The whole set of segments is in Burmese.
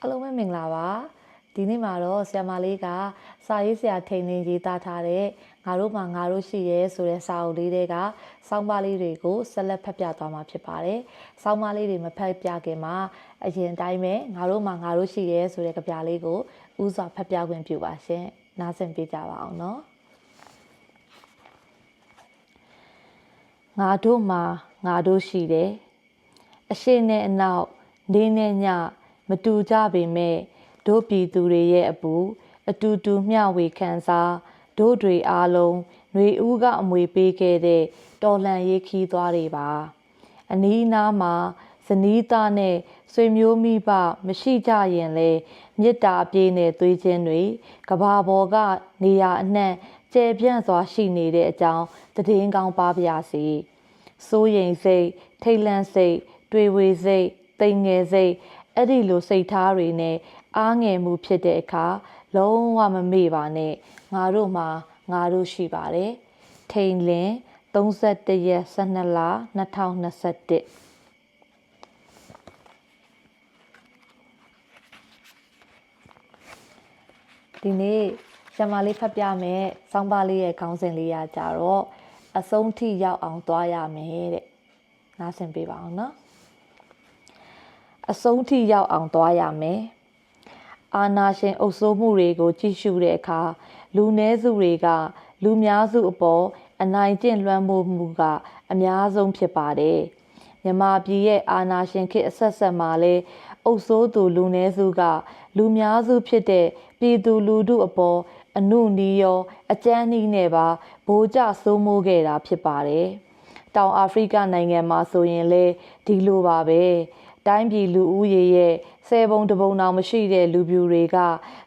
အားလုံးပဲမင်္ဂလာပါဒီနေ့မှာတော့ဆရာမလေးကစာရေးဆရာထိန်နေရေးသားထားတဲ့ငါတို့မှာငါတို့ရှိရဲဆိုတဲ့စာအုပ်လေးတွေကစောင်းပါလေးတွေကိုဆက်လက်ဖတ်ပြသွားမှာဖြစ်ပါတယ်စောင်းပါလေးတွေမဖတ်ပြခင်မှာအရင်တိုင်းပဲငါတို့မှာငါတို့ရှိရဲဆိုတဲ့ကြပြလေးကိုဥစွာဖတ်ပြခွင့်ပြုပါရှင်နားဆင်ပေးကြပါအောင်နော်ငါတို့မှာငါတို့ရှိတယ်အရှိနဲ့အနောက်နေနဲ့ည မတူကြပေမဲ့တို့ပြည်သူတွေရဲ့အပူအတူတူမျှဝေခံစားတို့တွေအားလုံးຫນွေဦးကအမွေပေးခဲ့တဲ့တော်လှန်ရေးခီးသွားတွေပါအနီးအနားမှာဇနီးသားနဲ့ဆွေမျိုးမိဘမရှိကြရင်လေမေတ္တာအပြည့်နဲ့သွေးချင်းတွေကဘာပေါ်ကနေရာအနှံ့ကျယ်ပြန့်စွာရှိနေတဲ့အကြောင်းသတင်းကောင်းပါပါစီစိုးရိမ်စိတ်ထိတ်လန့်စိတ်တွေဝေစိတ်တိမ်ငယ်စိတ် အဲ့ဒီလိုစိတ်ထားတွေနဲ့အားငယ်မှုဖြစ်တဲ့အခါလုံးဝမမေ့ပါနဲ့ငါတို့မှာငါတို့ရှိပါတယ်ထိန်လင်း31ရက်12လ2021ဒီနေ့ရှမလေးဖတ်ပြမယ်စောင်းပါလေးရဲ့ခေါင်းစဉ်လေးရကြတော့အဆုံးထိရောက်အောင်သွားရမယ်တဲ့နားဆင်ပေးပါအောင်နော် အဆုံးထိရောက်အောင်သွားရမယ်အာနာရှင်အုပ်စိုးမှုတွေကို ကြည့်ရှုတဲ့အခါလူနည်းစုတွေက လူများစုအပေါ်အနိုင်ကျင့်လွှမ်းမိုးမှုက အများဆုံးဖြစ်ပါတယ်မြမပြည်ရဲ့အာနာရှင်ခေတ်အဆက်ဆက်မှာလဲအုပ်စိုးသူလူနည်းစုက လူများစုဖြစ်တဲ့ပြည်သူလူထုအပေါ်အနုနီးရောအကြမ်းနီးနဲ့ပါဗိုလ်ကျစိုးမိုးခဲ့တာဖြစ်ပါတယ်တောင်အာဖရိကနိုင်ငံမှာဆိုရင်လေဒီလိုပါပဲ တိုင်းပြည်လူဦးရေရဲ့ဆယ်ပုံတပုံတောင်မရှိတဲ့လူပြူတွေက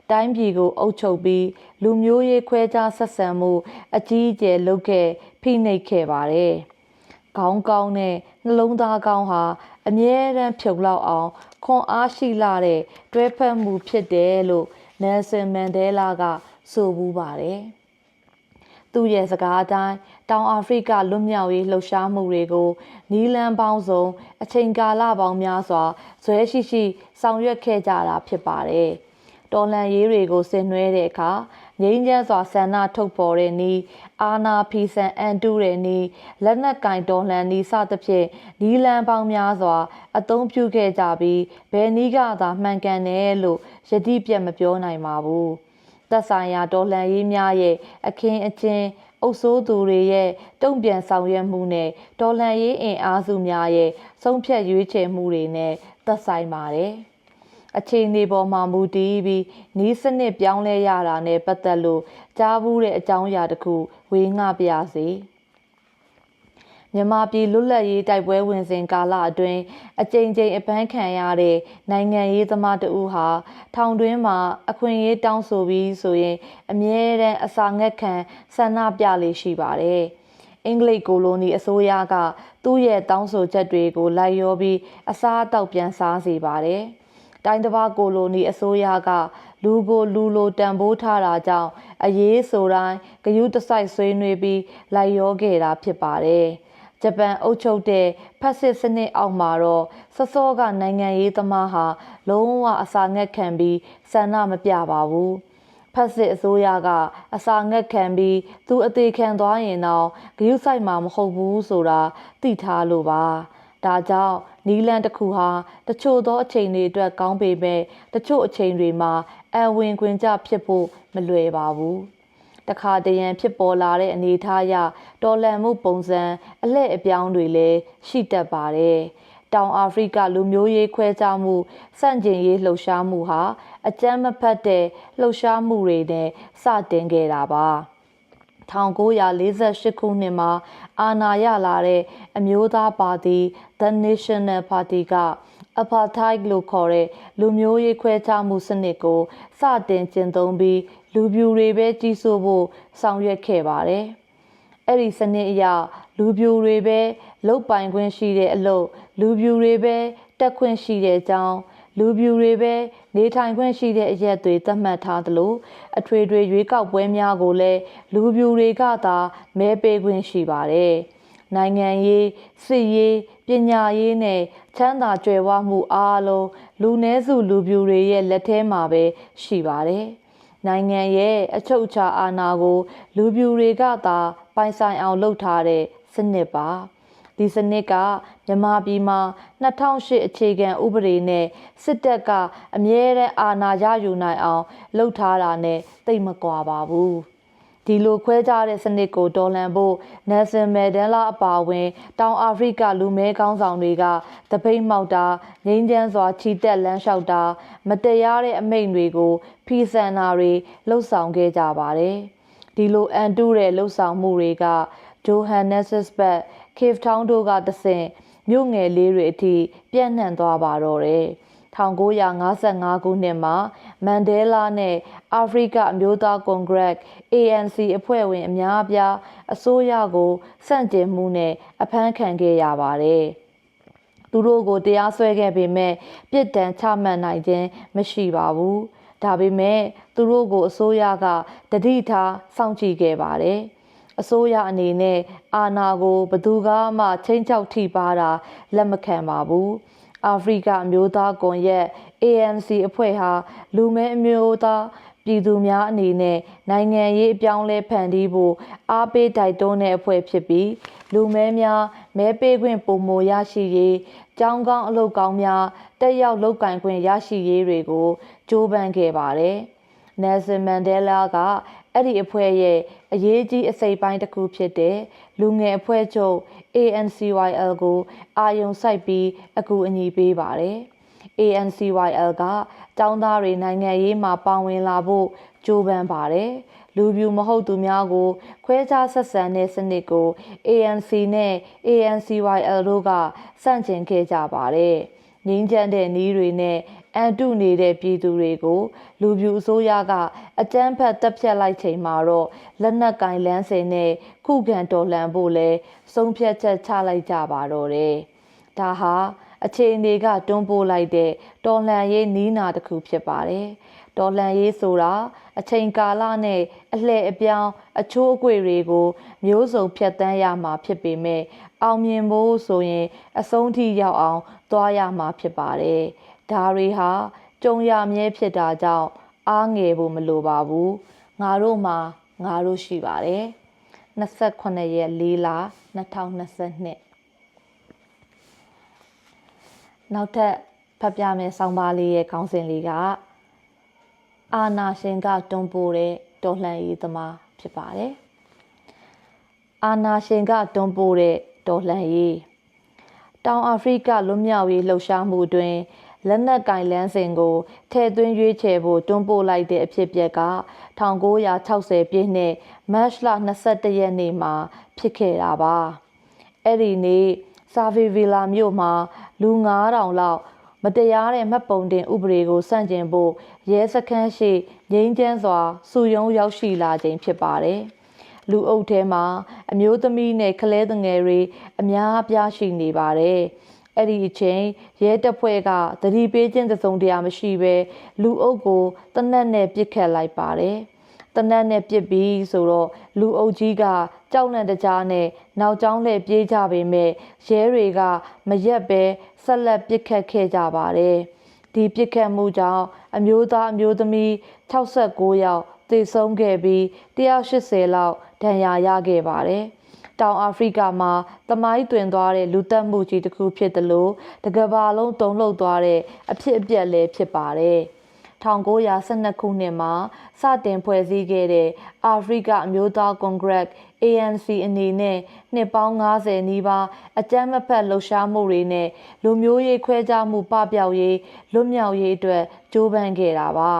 တိုင်းပြည်ကိုအုပ်ချုပ်ပြီးလူမျိုးရေးခွဲခြားဆက်ဆံမှုအကြီးအကျယ်လုပ်ခဲ့ဖိနှိပ်ခဲ့ပါတယ်။ခေါင်းကောင်းတဲ့နှလုံးသားကောင်းဟာအမြဲတမ်းဖြုတ်လောက်အောင်ခွန်အားရှိလာတဲ့တွဲဖက်မှုဖြစ်တယ်လို့နယ်ဆင်မန်ဒဲလာကဆိုဘူးပါတယ်။ သူ့ရဲ့စကားအတိုင်းတောင်အာဖရိကလွတ်မြောက်ရေးလှုပ်ရှားမှုတွေကိုနီလန်ပေါင်းစုံအချိန်ကာလပေါင်းများစွာဇွဲရှိရှိဆောင်ရွက်ခဲ့ကြတာဖြစ်ပါတယ်။တော်လန်ရေးတွေကိုဆင်နွှဲတဲ့အခါငိမ့်ချမ်းစွာဆန္ဒထုတ်ပေါ်တဲ့နီးအာနာဖီဆန်အန်တူတဲ့နီးလက်နက်ကင်တော်လှန်နီးစသဖြင့်နီလန်ပေါင်းများစွာ အသုံးပြုခဲ့ကြပြီးဘယ်နီးကသာမှန်ကန်တယ်လို့ယတိပြတ်မပြောနိုင်ပါဘူး။ သက်ဆိုင်ရာတော်လှန်ရေးများရဲ့အခင်းအကျင်းအုပ်စိုးသူတွေရဲ့တုံ့ပြန်ဆောင်ရွက်မှုနဲ့တော်လှန်ရေးအင်အားစုများရဲ့ဆုံးဖြတ်ရွေးချယ်မှုတွေနဲ့သက်ဆိုင်ပါတယ်။အခြေအနေပေါ်မှာမူတည်ပြီးနီးစနစ်ပြောင်းလဲရတာနဲ့ပတ်သက်လို့ကြားဘူးတဲ့အကြောင်းအရာတစ်ခုဝေငှပြစေ။ မြန်မာပြည်လွတ်လပ်ရေးတိုက်ပွဲဝင်စဉ်ကာလအတွင်းအကြိမ်ကြိမ်အပန်းခံရတဲ့နိုင်ငံရေးသမားတဦးဟာထောင်တွင်းမှာအခွင့်အရေးတောင်းဆိုပြီးဆိုရင်အမြဲတမ်းအစာငတ်ခံဆန္ဒပြလေရှိပါတယ်။အင်္ဂလိပ်ကိုလိုနီအစိုးရကသူ့ရဲ့တောင်းဆိုချက်တွေကိုလိုက်ရောပြီးအစားအသောက်ပြန်စားစေပါတယ်။တိုင်းတစ်ပါးကိုလိုနီအစိုးရကလူကိုလူလိုတန်ဖိုးထားတာကြောင့်အရေးဆိုတိုင်းဂယုတစိုက်ဆွေးနွေးပြီးလိုက်ရောခဲ့တာဖြစ်ပါတယ်။ ဂျပန်အုပ်ချုပ်တဲ့ဖက်စစ်စနစ်အောက်မှာတော့စောစောကနိုင်ငံရေးသမားဟာလုံးဝအစာငတ်ခံပြီးဆန္ဒမပြပါဘူးဖက်စစ်အစိုးရကအစာငတ်ခံပြီးသူအသေးခံသွားရင်တော့ဂရုစိုက်မှာမဟုတ်ဘူးဆိုတာသိထားလို့ပါဒါကြောင့်နီလန်တစ်ခုဟာတချို့သောအချိန်တွေအတွက်ကောင်းပေမဲ့တချို့အချိန်တွေမှာအဝင်ခွင်ကြဖြစ်ဖို့မလွယ်ပါဘူး တခါတရံဖြစ်ပေါ်လာတဲ့အနေအထားအရတော်လန်မှုပုံစံအလှည့်အပြောင်းတွေလည်းရှိတတ်ပါတယ်။တောင်အာဖရိကလူမျိုးရေးခွဲခြားမှုစန့်ကျင်ရေးလှုပ်ရှားမှုဟာအကြမ်းမဖက်တဲ့လှုပ်ရှားမှုတွေနဲ့စတင်ခဲ့တာပါ။1948ခုနှစ်မှာအာဏာရလာတဲ့အမျိုးသားပါတီ The National Party က apartheid လို့ခေါ်တဲ့လူမျိုးရေးခွဲခြားမှုစနစ်ကိုစတင်ကျင့်သုံးပြီး လူပြူတွေပဲကြီးစိုးဖို့ဆောင်ရွက်ခဲ့ပါတယ်။အဲ့ဒီစနစ်အရလူပြူတွေပဲလုတ်ပိုင်ခွင့်ရှိတဲ့အလုပ်လူပြူတွေပဲတက်ခွင့်ရှိတဲ့အကြောင်းလူပြူတွေပဲနေထိုင်ခွင့်ရှိတဲ့အရက်တွေသတ်မှတ်ထားသလိုအထွေထွေရွေးကောက်ပွဲများကိုလည်းလူပြူတွေကသာမဲပေးခွင့်ရှိပါတယ်။နိုင်ငံရေးစစ်ရေးပညာရေးနဲ့ချမ်းသာကြွယ်ဝမှုအားလုံးလူနည်းစုလူပြူတွေရဲ့လက်ထဲမှာပဲရှိပါတယ်။ နိုင်ငံရဲ့အချုပ်အခြာအာဏာကို လူပြူတွေကသာပိုင်ဆိုင်အောင်လုပ်ထားတဲ့စနစ်ပါ။ဒီစနစ်ကမြန်မာပြည်မှာ2008အခြေခံဥပဒေနဲ့စစ်တပ်ကအမြဲတမ်းအာဏာရယူနိုင်အောင်လှုပ်ထားတာနဲ့တိတ်မကွာပါဘူး။ ဒီလိုခွဲခြားတဲ့စနစ်ကိုတော်လှန်ဖို့နယ်ဆင်မယ်ဒန်လာအပါအဝင် တောင်အာဖရိကလူမဲကောင်းဆောင်တွေကတပိတ်မှောက်တာငိမ့်ချမ်းစွာခြိတက်လမ်းလျှောက်တာ မတရားတဲ့အမိန့်တွေကိုဖီဆန်တာတွေလှုပ်ဆောင်ခဲ့ကြပါတယ်။ဒီလိုအန်တုတဲ့လှုပ်ဆောင်မှုတွေကဂျိုဟန်နက်ဆစ်ဘတ်ကေ့ဖ်ထောင်းတို့ကတဆင့်မြို့ငယ်လေးတွေအထိပြန့်နှံ့သွားပါတော့တယ်။ 1955ခုနှစ်မှာမန်ဒဲလာနဲ့အာဖရိကအမျိုးသားကွန်ဂရက် ANC အဖွဲ့ဝင်အများအပြားအစိုးရကိုစန့်ကျင်မှုနဲ့အဖမ်းခံခဲ့ရပါတယ်။သူတို့ကိုတရားစွဲခဲ့ပေမဲ့ပြစ်ဒဏ်ချမှတ်နိုင်ခြင်းမရှိပါဘူး။ဒါပေမဲ့သူတို့ကိုအစိုးရကတတိထားစောင့်ကြည့်ခဲ့ပါတယ်။အစိုးရအနေနဲ့အာဏာကိုဘသူကမှချင်းချောက်ထိပါတာလက်မခံပါဘူး။ အာဖရိကအမျိုးသားကွန်ရက် ANC အဖွဲ့ဟာလူမဲအမျိုးသားပြည်သူများအနေနဲ့နိုင်ငံရေးအပြောင်းလဲဖန်တီးဖို့အားပေးတိုက်တွန်းတဲ့အဖွဲ့ဖြစ်ပြီးလူမဲများမဲပေးခွင့်ပုံမရရှိရေးကြောင်းကောင်းအလုပ်ကောင်းများတက်ရောက်လုပ်ကင်ခွင့်ရရှိရေးတွေကိုကြိုးပမ်းခဲ့ပါတယ်။ Nelson Mandela က အဲ့ဒီအဖွဲ့ရဲ့အရေးကြီးအစိပ်ပိုင်းတစ်ခုဖြစ်တဲ့လူငယ်အဖွဲ့ချုပ် ANCYL ကိုအာယုံစိုက်ပြီးအကူအညီပေးပါတယ်။ ANCYL ကတောင်းသားတွေနိုင်ငံရေးမှာပါဝင်လာဖို့ကြိုးပမ်းပါတယ်။လူပြူမဟုတ်သူများကိုခွဲခြားဆက်ဆံတဲ့စနစ်ကို ANC နဲ့ ANCYL တို့ကစန့်ကျင်ခဲ့ကြပါတယ်။ငြိမ်းချမ်းတဲ့နီးတွေနဲ့ အန်တုနေတဲ့ပြည်သူတွေကိုလူပြူအစိုးရကအကြမ်းဖက်တပ်ဖြတ်လိုက်ချိန်မှာတော့လက်နက်ကင်လန်းစင်နဲ့ခုခံတော်လှန်ဖို့လဲဆုံးဖြတ်ချက်ချလိုက်ကြပါတော့တယ်။ဒါဟာအခြေအနေကတွန်းပို့လိုက်တဲ့တော်လှန်ရေးနီးနာတစ်ခုဖြစ်ပါတယ်။တော်လှန်ရေးဆိုတာအချိန်ကာလနဲ့အလှည့်အပြောင်းအချိုးအကွေတွေကို မျိုးစုံဖြတ်တန်းရမှာဖြစ်ပေမဲ့အောင်မြင်ဖို့ဆိုရင် အဆုံးထိရောက်အောင် သွားရမှာဖြစ်ပါတယ်။ ဒါတွေဟာကြုံရမြဲဖြစ်တာကြောင့်အားငယ်ဖို့မလိုပါဘူးငါတို့မှာငါတို့ရှိပါတယ်28ရက်4လ2022နောက်ထပ်ဖတ်ပြမယ်ဆောင်းပါးလေးရဲ့ခေါင်းစဉ်လေးကအာနာရှင်ကတွန်းပို့တဲ့တော်လှန်ရေးသမားဖြစ်ပါတယ်အာနာရှင်ကတွန်းပို့တဲ့တော်လှန်ရေးတောင်အာဖရိကလွတ်မြောက်ရေးလှုပ်ရှားမှုတွင် လက်နက်ကင်လန်းစဉ်ကိုထည့်သွင်းရွေးချယ်ဖို့တွန်းပို့လိုက်တဲ့အဖြစ်အပျက်က1960ပြည့်နှစ်မတ်လ22ရက်နေ့မှာဖြစ်ခဲ့တာပါအဲ့ဒီနေ့ဆာဗီဗီလာမြို့မှာလူ9000လောက်မတရားတဲ့မှတ်ပုံတင်ဥပဒေကိုစန့်ကျင်ဖို့ရဲစခန်းရှိငိမ့်ကျန်းစွာစုယုံရောက်ရှိလာခြင်းဖြစ်ပါတယ်လူအုပ်ထဲမှာအမျိုးသမီးနဲ့ကလေးငယ်တွေအများအပြားရှိနေပါတယ်။ အဲ့ဒီအချိန်ရဲတပ်ဖွဲ့ကသတိပေးခြင်းသုံးတရားမရှိဘဲလူအုပ်ကိုတနက်နဲ့ပြစ်ခတ်လိုက်ပါတယ်တနက်နဲ့ပြစ်ပြီးဆိုတော့လူအုပ်ကြီးကကြောက်လန့်တကြားနဲ့နောက်ကျောင်းလှည့်ပြေးကြပေမဲ့ရဲတွေကမရက်ပဲဆက်လက်ပြစ်ခတ်ခဲ့ကြပါတယ်ဒီပြစ်ခတ်မှုကြောင့်အမျိုးသားအမျိုးသမီး69ယောက်သေဆုံးခဲ့ပြီး180လောက်ဒဏ်ရာရခဲ့ပါတယ်။ တောင်အာဖရိကမှာသမိုင်းတွင်သွားတဲ့လူသက်မှုကြီးတစ်ခုဖြစ်တယ်လို့တကဘာလုံးတုံ့လှုပ်သွားတဲ့အဖြစ်အပျက်လည်းဖြစ်ပါတယ်1912ခုနှစ်မှာစတင်ဖွဲ့စည်းခဲ့တဲ့အာဖရိကအမျိုးသားကွန်ဂရက် ANC အနေနဲ့နှစ်ပေါင်း90နီးပါးအကြမ်းမဖက်လှုပ်ရှားမှုတွေနဲ့လူမျိုးရေးခွဲခြားမှုပပျောက်ရေးလွတ်မြောက်ရေးအတွက်ကြိုးပမ်းခဲ့တာပါ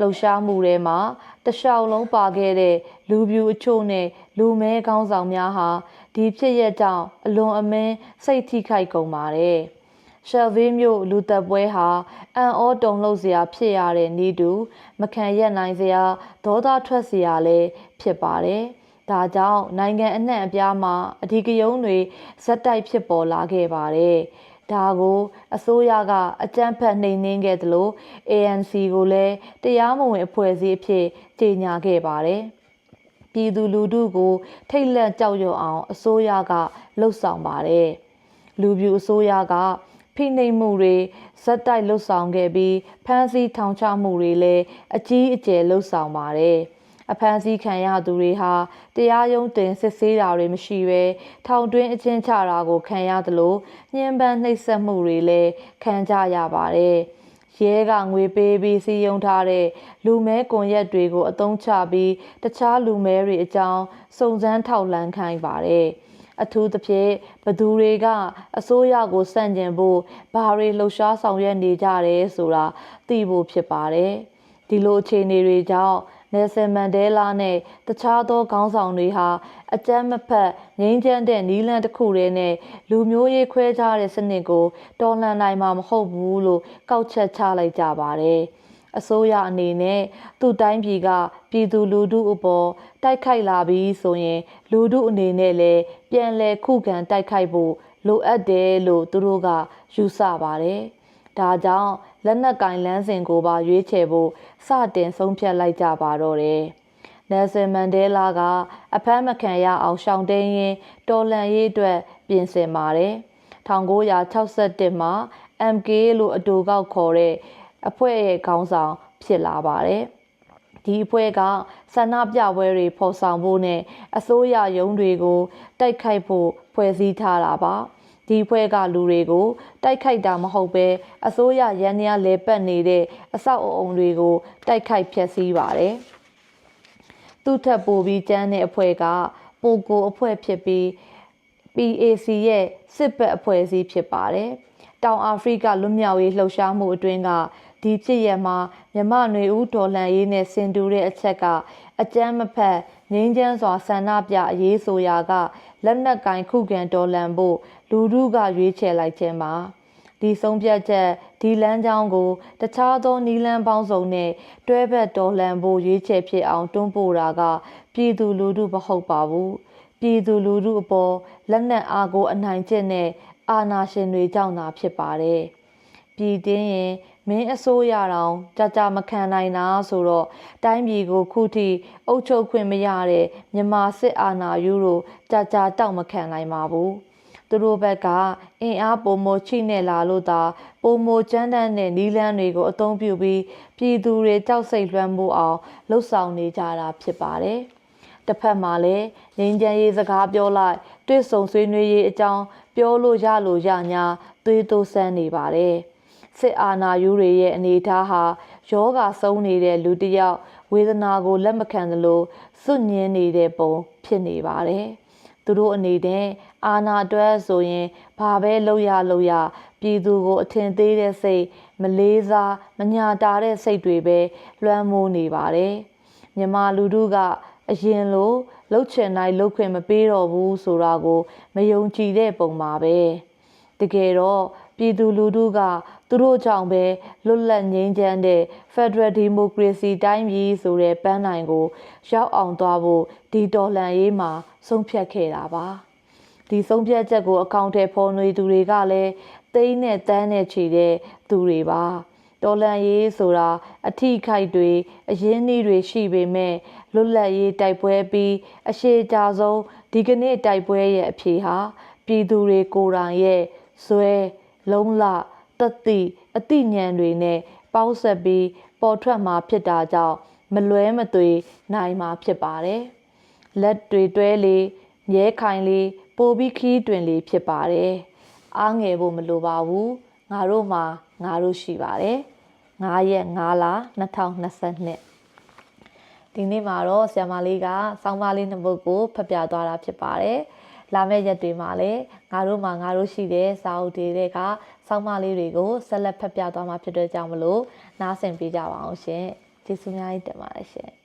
လှုပ်ရှားမှုတွေမှာ တလျှောက်လုံးပါခဲ့တဲ့လူပြူအချို့နဲ့လူမဲကောင်းဆောင်များဟာဒီဖြစ်ရက်ကြောင့်အလွန်အမင်းစိတ်ထိခိုက်ကုန်ပါတယ်။ရှယ်ဗေးမြို့လူသက်ပွဲဟာအံ့ဩတုန်လှုပ်စရာဖြစ်ရတဲ့နေတူမခံရက်နိုင်စရာဒေါသထွက်စရာလည်းဖြစ်ပါတယ်။ဒါကြောင့်နိုင်ငံအနှံ့အပြားမှာအဓိကရုဏ်းတွေဇက်တိုက်ဖြစ်ပေါ်လာခဲ့ပါတယ်။ဒါကိုအစိုးရကအကြမ်းဖက်နှိမ်နင်းခဲ့သလို ANC ကိုလည်းတရားမဝင်အဖွဲ့အစည်းအဖြစ် ကြေညာခဲ့ပါတယ်။ပြည်သူလူထုကို ထိတ်လန့်ကြောက်ရွံ့အောင်အစိုးရကလှုပ်ဆောင်ပါတယ်လူပြူအစိုးရကဖိနှိပ်မှုတွေဇက်တိုက်လှုပ်ဆောင်ခဲ့ပြီးဖမ်းဆီးထောင်ချမှုတွေလည်းအကြီးအကျယ်လှုပ်ဆောင်ပါတယ်အဖမ်းဆီးခံရသူတွေဟာတရားရုံးတင်စစ်ဆေးတာတွေမရှိဘဲထောင်တွင်းအကျဉ်းချတာကိုခံရသလိုညှဉ်းပန်းနှိပ်စက်မှုတွေလည်းခံကြရပါတယ်။ ရဲကငွေပေးပြီးစီယုံထားတဲ့လူမဲကွန်ရက်တွေကိုအသုံးချပြီးတခြားလူမဲတွေအကြောင်းစုံစမ်းထောက်လှမ်းခိုင်းပါတယ်။အထူးသဖြင့်ဘသူတွေကအစိုးရကိုစန့်ကျင်ဖို့ဘာတွေလှုပ်ရှားဆောင်ရွက်နေကြတယ်ဆိုတာသိဖို့ဖြစ်ပါတယ်။ဒီလိုအခြေအနေတွေကြောင့် နယ်ဆယ်မန်ဒဲလာနဲ့တခြားသောခေါင်းဆောင်တွေဟာအကြမ်းမဖက်ငြိမ်းချမ်းတဲ့နီးလန်းတစ်ခုတည်းနဲ့လူမျိုးရေးခွဲခြားတဲ့စနစ်ကိုတော်လှန်နိုင်မှာမဟုတ်ဘူးလို့ကောက်ချက်ချလိုက်ကြပါတယ်။အစိုးရအနေနဲ့သူ့တိုင်းပြည်ကပြည်သူလူထုအပေါ်တိုက်ခိုက်လာပြီးဆိုရင် လူထုအနေနဲ့လည်းပြန်လည်ခုခံတိုက်ခိုက်ဖို့လိုအပ်တယ်လို့သူတို့ကယူဆပါတယ်။ဒါကြောင့် လက်နက်ကင်လန်းစဉ်ကိုပါရွေးချယ်ဖို့စတင်ဆုံးဖြတ်လိုက်ကြပါတော့တယ်။နယ်ဆယ်မန်ဒဲလာကအဖမ်းမခံရအောင်ရှောင်တိန်ရင်တော်လန်ရေးအတွက်ပြင်ဆင်ပါတယ်။1961မှာ MK လို့အတူကောက်ခေါ်တဲ့အဖွဲ့ရဲ့ခေါင်းဆောင်ဖြစ်လာပါတယ်။ဒီအဖွဲ့ကဆန္ဒပြပွဲတွေဖော်ဆောင်ဖို့နဲ့အစိုးရရုံးတွေကိုတိုက်ခိုက်ဖို့ဖွဲ့စည်းထားတာပါ။ ဒီဖွဲ့ကလူတွေကိုတိုက်ခိုက်တာမဟုတ်ပဲအစိုးရရန်ရလဲပတ်နေတဲ့အဆောက်အအုံတွေကိုတိုက်ခိုက်ဖျက်ဆီးပါတယ်။သူ့ထပ်ပိုပြီးကျန်းတဲ့အဖွဲ့ကပိုကိုအဖွဲ့ဖြစ်ပြီး PAC ရဲ့စစ်ဘက်အဖွဲ့အစည်းဖြစ်ပါတယ်။တောင်အာဖရိကလွတ်မြောက်ရေးလှုပ်ရှားမှုအတွင်းက ဒီဖြစ်ရမှာမြမနွေဦးဒေါ်လန်ရေးနဲ့ဆင်တူတဲ့အချက်ကအကြမ်းမဖက်ငင်းချမ်းစွာဆန္ဒပြအရေးဆိုရာကလက်နက်ကင်ခုခံတော်လှန်ဖို့လူထုကရွေးချယ်လိုက်ခြင်းပါဒီဆုံးဖြတ်ချက်ဒီလမ်းကြောင်းကိုတခြားသောနီလန်းပေါင်းစုံနဲ့တွဲဘက်တော်လှန်ဖို့ရွေးချယ်ဖြစ်အောင်တွန်းပို့တာကပြည်သူလူထုမဟုတ်ပါဘူးပြည်သူလူထုအပေါ်လက်နက်အားကိုအနိုင်ကျင့်တဲ့အာဏာရှင်တွေကြောင့်သာဖြစ်ပါတယ်ပြည်တင်းရင် မင်းအစိုးရတော်ကြာကြာမခံနိုင်တာဆိုတော့တိုင်းပြည်ကိုခုထိအုပ်ချုပ်ခွင့်မရတဲ့မြန်မာစစ်အာဏာယူလို့ကြာကြာတောက်မခံနိုင်ပါဘူးသူတို့ဘက်ကအင်အားပုံမချိနဲ့လာလို့သာပုံမကျန်းတန်းတဲ့နီလန်းတွေကိုအသုံးပြုပြီးပြည်သူတွေကြောက်စိတ်လွှမ်းမိုးအောင်လှုပ်ဆောင်နေကြတာဖြစ်ပါတယ်တစ်ဖက်မှာလည်းငင်းချမ်းရေးစကားပြောလိုက်တွေ့ဆုံဆွေးနွေးရေးအကြောင်းပြောလို့ရလို့ရညာသွေးတိုးဆန်းနေပါတယ်။ စစ်အာဏာယူတွေရဲ့အနေအထားဟာယောဂဆုံးနေတဲ့လူတစ်ယောက်ဝေဒနာကိုလက်မခံသလိုစွညင်းနေတဲ့ပုံဖြစ်နေပါတယ်။သူတို့အနေနဲ့အာဏာအတွက်ဆိုရင်ဘာပဲလုပ်ရလုပ်ရပြည်သူကိုအထင်သေးတဲ့စိတ်မလေးစားမညာတာတဲ့စိတ်တွေပဲလွှမ်းမိုးနေပါတယ်။မြမလူတို့ကအရင်လိုလှုပ်ချင်တိုင်းလှုပ်ခွင့်မပေးတော့ဘူးဆိုတာကိုမယုံကြည်တဲ့ပုံပါပဲ။တကယ်တော့ ပြည်သူလူထုကသူတို့ကြောင့်ပဲလွတ်လပ်ငြိမ်းချမ်းတဲ့ Federal Democracy တိုင်းပြည်ဆိုတဲ့ပန်းနိုင်ကို ရောက်အောင်သွားဖို့ဒီတော်လှန်ရေးမှာဆုံးဖြတ်ခဲ့တာပါဒီဆုံးဖြတ်ချက်ကိုအကောင့်ထဲပေါ်နေသူတွေကလည်းသိန်းနဲ့တန်းနဲ့ခြေတဲ့သူတွေပါတော်လန်ရေးဆိုတာအထိခိုက်တွေအရင်းနှီးတွေရှိပေမဲ့လွတ်လပ်ရေးတိုက်ပွဲပြီးအရှိကြဆုံးဒီကနေ့တိုက်ပွဲရဲ့အဖြေဟာပြည်သူတွေကိုယ်တိုင်ရဲ့ဇွဲ လုံးလတသိအသိဉာဏ်တွေနဲ့ပေါင်းဆက်ပြီးပေါ်ထွက်မှာဖြစ်တာကြောင့်မလွဲမသွေနိုင်မှာဖြစ်ပါတယ်။လက်တွေတွဲလေးရဲခိုင်လေးပိုပြီးခီးတွင်လေးဖြစ်ပါတယ်။အားငယ်ဖို့မလိုပါဘူး။ငါတို့မှာငါတို့ရှိပါတယ်။9ရက်9လ2022ဒီနေ့မှာတော့ဆရာမလေးကစောင်းပါလေးနှစ်ပုဒ်ကိုဖတ်ပြသွားတာဖြစ်ပါတယ်။ လာမယ့်ရက်တွေမှာလည်းငါတို့မှာငါတို့ရှိတဲ့စာအုပ်တွေကစောင်းမလေးတွေကိုဆက်လက်ဖတ်ပြသွားမှာဖြစ်တဲ့ကြောင့်မလို့နားဆင်ပေးကြပါအောင်ရှင်ကျေးဇူးများကြီးတင်ပါတယ်ရှင်